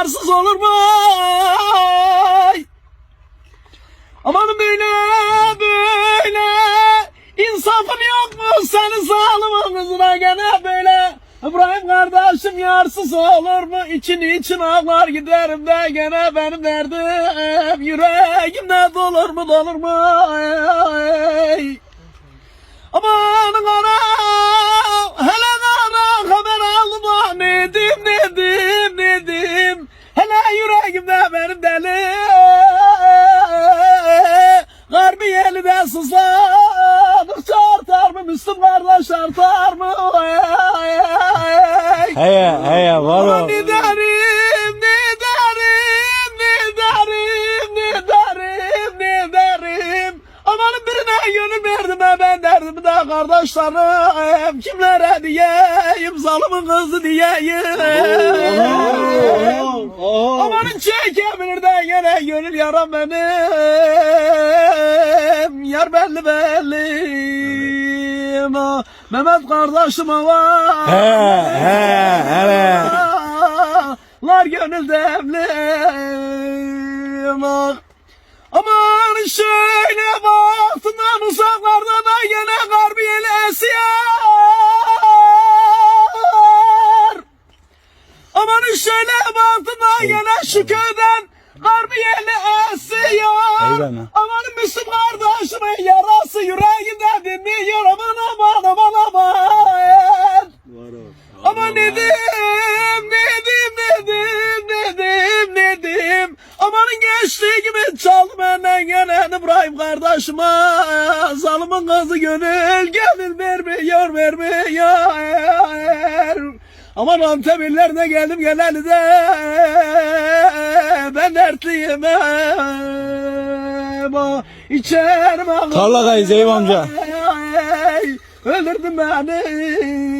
Yarsız olur mu? Ay! Aman böyle böyle insafın yok mu senin sağlığın kızına böyle İbrahim kardeşim yarsız olur mu? İçin için ağlar giderim de gene benim derdim yüreğimde dolur mu dolur mu? Ay. Aman ana hele ana haber aldım da nedim nedim nedim hele yüreğimde benim deli Garbi yeli de sızladıkça artar mı Müslüm kardeş artar mı Heye heye var o. ne derim ne derim ne derim ne derim ne derim? Amanın birine gönül verdim ha ben derdim de kardeşlerim. Kimlere diyeyim zalımın kızı diyeyim. Amanın çekebilir de gene gönül yaram benim. Yar belli belli Mehmet kardeşim var He he hele. Lar gönül demlim ah. Aman şöyle baktından uzaklarda da gene garbiyeli esiyor Aman şöyle baktından gene şu köyden garbiyeli esiyor Eyvallah. Aman Müslüm kardeşimin yarası yüreğinde aman aman aman benden gelen İbrahim kardeşime. Zalımın kızı gönül, gönül vermiyor, vermiyor. Aman Antep'illerine geldim geleli de ben dertliyim. içerim ama. Tarladayız Eyüp amca. Öldürdün beni.